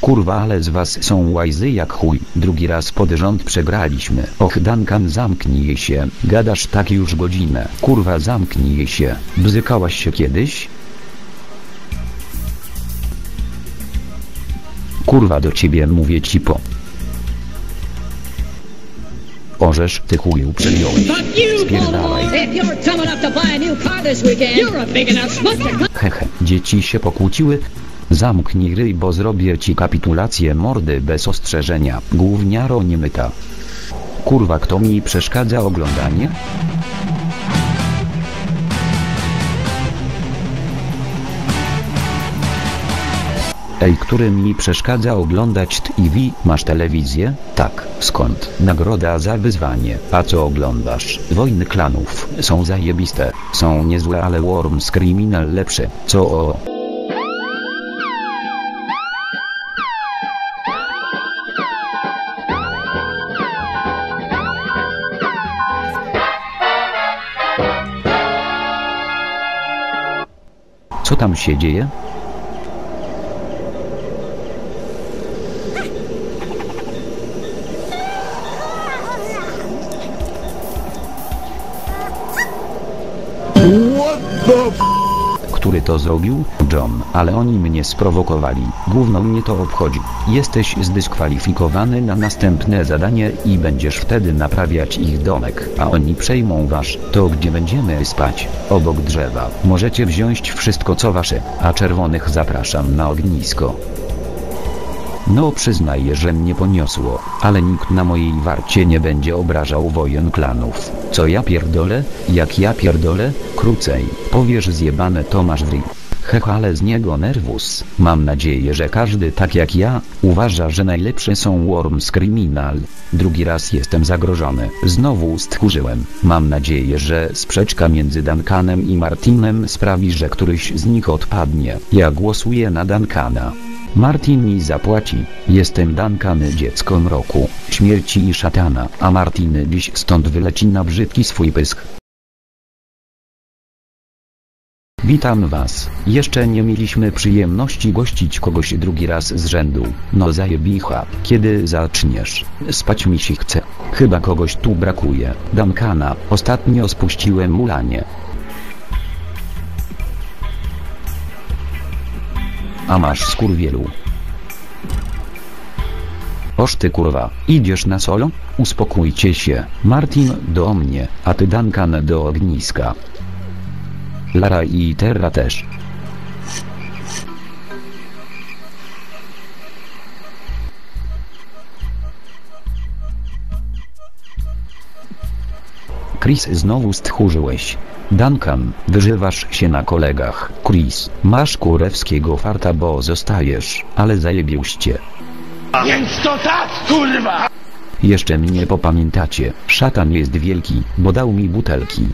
Kurwa ale z was są łajzy jak chuj. Drugi raz pod rząd przegraliśmy. Och Duncan zamknij się. Gadasz tak już godzinę. Kurwa zamknij się. Bzykałaś się kiedyś? Kurwa do ciebie mówię ci po. Orzesz ty chuju przejąłeś. Spierdalaj. Hehe, dzieci się pokłóciły. Zamknij ryj, bo zrobię ci kapitulację mordy bez ostrzeżenia. Gówniaro nie myta. Kurwa, kto mi przeszkadza oglądanie? Ej, który mi przeszkadza oglądać TV? Masz telewizję? Tak, skąd? Nagroda za wyzwanie. A co oglądasz? Wojny klanów. Są zajebiste. Są niezłe, ale Worms Criminal lepszy. Co o... Co tam się dzieje? Który to zrobił? John, ale oni mnie sprowokowali. Gówno mnie to obchodzi. Jesteś zdyskwalifikowany na następne zadanie i będziesz wtedy naprawiać ich domek, a oni przejmą wasz. To gdzie będziemy spać? Obok drzewa. Możecie wziąć wszystko co wasze, a czerwonych zapraszam na ognisko. No przyznaję, że mnie poniosło, ale nikt na mojej warcie nie będzie obrażał wojen klanów. Co ja pierdolę? Jak ja pierdolę? Krócej, powiesz zjebane Tomasz Wry. Hech, ale z niego nerwus. Mam nadzieję, że każdy tak jak ja, uważa, że najlepsze są Worms Criminal. Drugi raz jestem zagrożony. Znowu stchórzyłem. Mam nadzieję, że sprzeczka między Duncanem i Martinem sprawi, że któryś z nich odpadnie. Ja głosuję na Duncana. Martin mi zapłaci. Jestem Duncan dziecko mroku, śmierci i szatana, a Martin dziś stąd wyleci na brzydki swój pysk. Witam was. Jeszcze nie mieliśmy przyjemności gościć kogoś drugi raz z rzędu. No zajebicha. Kiedy zaczniesz? Spać mi się chce. Chyba kogoś tu brakuje. Duncana. Ostatnio spuściłem mulanie. A masz skurwielu. Oż ty kurwa, idziesz na solo? Uspokójcie się. Martin do mnie, a ty Duncan do ogniska. Lara i Terra też. Chris znowu stchórzyłeś. Duncan, wyżywasz się na kolegach. Chris, masz kurewskiego farta bo zostajesz, ale zajebiuście. Więc to tak, kurwa! Jeszcze mnie popamiętacie. Szatan jest wielki, bo dał mi butelki.